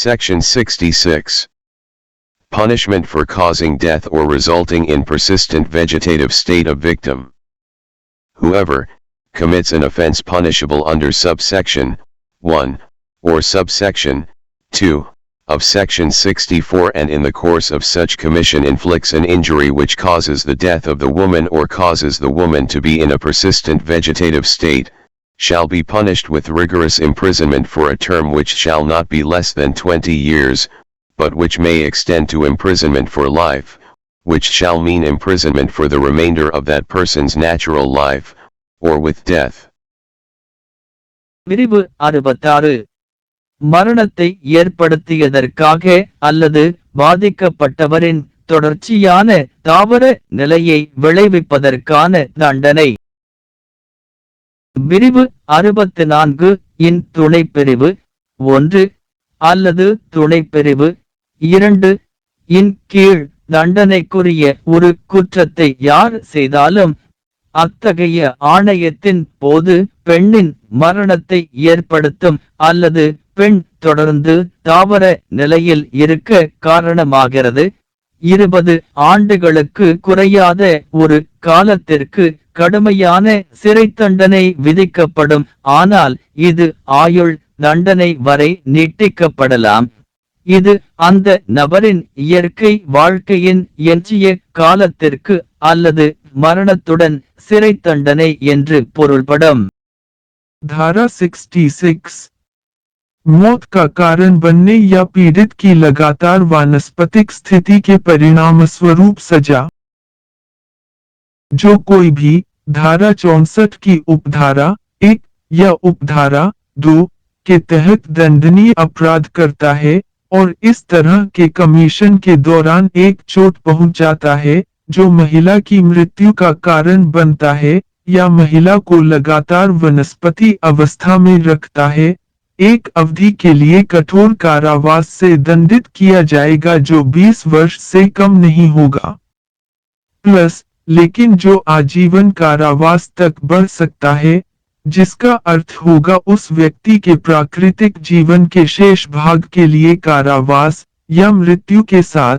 Section 66. Punishment for causing death or resulting in persistent vegetative state of victim. Whoever commits an offense punishable under subsection 1 or subsection 2 of section 64 and in the course of such commission inflicts an injury which causes the death of the woman or causes the woman to be in a persistent vegetative state, shall be punished with rigorous imprisonment for a term which shall not be less than 20 years, but which may extend to imprisonment for life, which shall mean imprisonment for the remainder of that person's natural life, or with death. விரிவு அறுபத்தாறு மரணத்தை ஏற்படுத்தியதற்காக அல்லது பாதிக்கப்பட்டவரின் தொடர்ச்சியான தாவர நிலையை விளைவிப்பதற்கான தண்டனை பிரிவு அறுபத்து நான்கு இன் துணைப்பிரிவு ஒன்று அல்லது துணைப்பிரிவு இரண்டு இன் கீழ் தண்டனைக்குரிய ஒரு குற்றத்தை யார் செய்தாலும் அத்தகைய ஆணையத்தின் போது பெண்ணின் மரணத்தை ஏற்படுத்தும் அல்லது பெண் தொடர்ந்து தாவர நிலையில் இருக்க காரணமாகிறது. இருபது ஆண்டுகளுக்கு குறையாத ஒரு காலத்திற்கு கடுமையான சிறை தண்டனை விதிக்கப்படும். ஆனால் இது ஆயுள் தண்டனை வரை நீட்டிக்கப்படலாம். இது அந்த நபரின் இயற்கை வாழ்க்கையின் எஞ்சிய காலத்திற்கு அல்லது மரணத்துடன் சிறை தண்டனை என்று பொருள்படும். தர சிக்ஸ்டி சிக்ஸ் मौत का कारण बनने या पीड़ित की लगातार वानस्पतिक स्थिति के परिणाम स्वरूप सजा। जो कोई भी धारा चौसठ की उपधारा, एक या उपधारा, दो के तहत दंडनीय अपराध करता है और इस तरह के कमीशन के दौरान एक चोट पहुँच जाता है, जो महिला की मृत्यु का कारण बनता है या महिला को लगातार वनस्पति अवस्था में रखता है एक अवधि के लिए कठोर कारावास से दंडित किया जाएगा जो 20 वर्ष से कम नहीं होगा। प्लस, लेकिन जो आजीवन कारावास तक बढ़ सकता है, जिसका अर्थ होगा उस व्यक्ति के प्राकृतिक जीवन के शेष भाग के लिए कारावास या मृत्यु के साथ